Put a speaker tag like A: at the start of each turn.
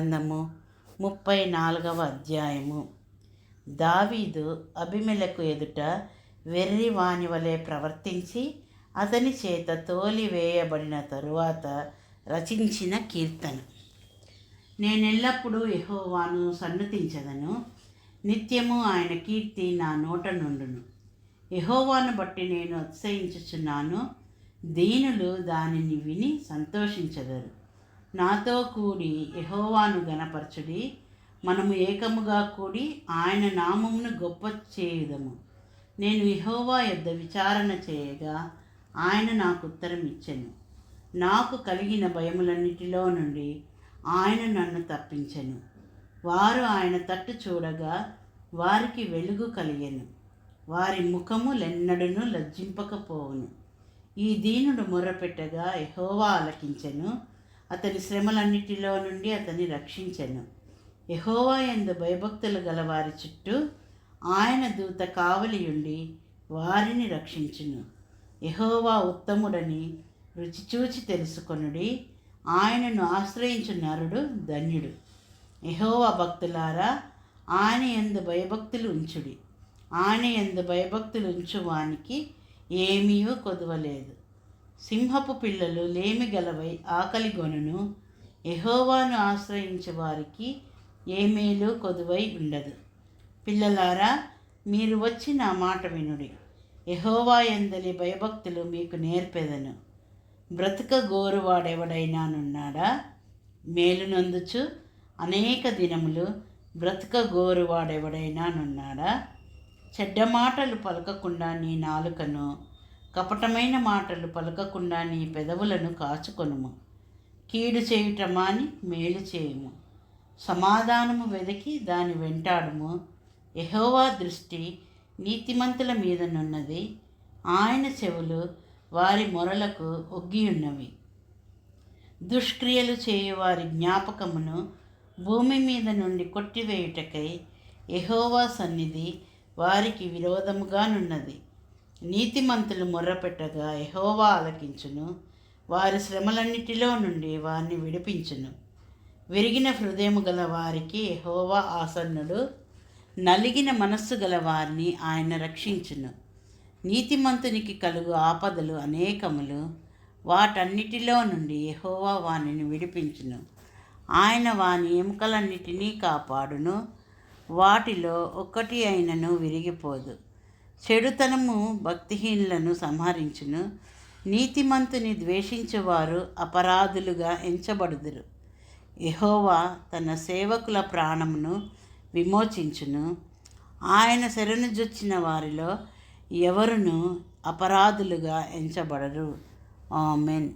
A: గ్రంథము ముప్పై నాలుగవ అధ్యాయము. దావీదు అభిమలకు ఎదుట వెర్రి వాని వలె ప్రవర్తించి అతని చేత తోలివేయబడిన తరువాత రచించిన కీర్తన. నేనెల్లప్పుడూ యహోవాను సన్నతించదను. నిత్యము ఆయన కీర్తి నా నోట నుండును. యహోవాను బట్టి నేను అతిశయించుచున్నాను. దీనులు దానిని విని సంతోషించదరు. నాతో కూడి యహోవాను గనపరచుడి మనము ఏకముగా కూడి ఆయన నామమును గొప్ప చేయుదము. నేను యహోవా యొద్ద విచారణ చేయగా ఆయన నాకు ఉత్తరం ఇచ్చెను. నాకు కలిగిన భయములన్నిటిలో నుండి ఆయన నన్ను తప్పించెను. వారు ఆయన తట్టు చూడగా వారికి వెలుగు కలిగెను. వారి ముఖము లెన్నడును లజ్జింపకపోవును. ఈ దీనుడు మొర్రపెట్టగా ఎహోవా ఆలకించెను. అతని శ్రమలన్నిటిలో నుండి అతన్ని రక్షించను. యహోవా ఎందు భయభక్తులు గల వారి చుట్టూ ఆయన దూత కావలియుండి వారిని రక్షించును. యహోవా ఉత్తముడని రుచిచూచి తెలుసుకొనుడి ఆయనను ఆశ్రయించు నరుడు ధన్యుడు. యహోవా భక్తులారా ఆయన ఎందు భయభక్తులు ఉంచుడి. ఆయన ఎందు భయభక్తులు ఉంచు వానికి కొదవలేదు. సింహపు పిల్లలు లేమి గలవై ఆకలి గొనును. ఎహోవాను ఆశ్రయించే వారికి ఏ మేలు కొదువై ఉండదు. పిల్లలారా మీరు వచ్చి నా మాట వినుడి. ఎహోవా ఎందలి భయభక్తులు మీకు నేర్పెదను. బ్రతుక గోరువాడెవడైనానున్నాడా? మేలునందుచు అనేక దినములు బ్రతుక గోరువాడెవడైనానున్నాడా? చెడ్డ మాటలు పలకకుండా నీ నాలుకను కపటమైన మాటలు పలకకుండా నీ పెదవులను కాచుకొనుము. కీడు చేయుట మాని మేలు చేయుము. సమాధానము వెదకి దాని వెంటాడుము. ఎహోవా దృష్టి నీతిమంతుల మీదనున్నది ఆయన చెవులు వారి మొరలకు ఒగ్గియున్నవి. దుష్క్రియలు చేయువారి జ్ఞాపకమును భూమి మీద నుండి కొట్టివేయుటకై ఎహోవా సన్నిధి వారికి విరోధముగానున్నది నీతిమంతులు మొర్రపెట్టగా ఎహోవా ఆలకించును. వారి శ్రమలన్నిటిలో నుండి వారిని విడిపించును. విరిగిన హృదయము గల వారికి ఎహోవా ఆసన్నుడు. నలిగిన మనస్సు గల వారిని ఆయన రక్షించును. నీతిమంతునికి కలుగు ఆపదలు అనేకములు. వాటన్నిటిలో నుండి ఎహోవా వానిని విడిపించును. ఆయన వాని ఎముకలన్నిటినీ కాపాడును. వాటిలో ఒక్కటి అయినను విరిగిపోదు. చెడుతనము భక్తిహీనులను సంహరించును. నీతిమంతుని ద్వేషించేవారు అపరాధులుగా ఎంచబడుదురు. ఎహోవా తన సేవకుల ప్రాణమును విమోచించును. ఆయన శరణుజొచ్చిన వారిలో ఎవరును అపరాధులుగా ఎంచబడరు. ఆమెన్.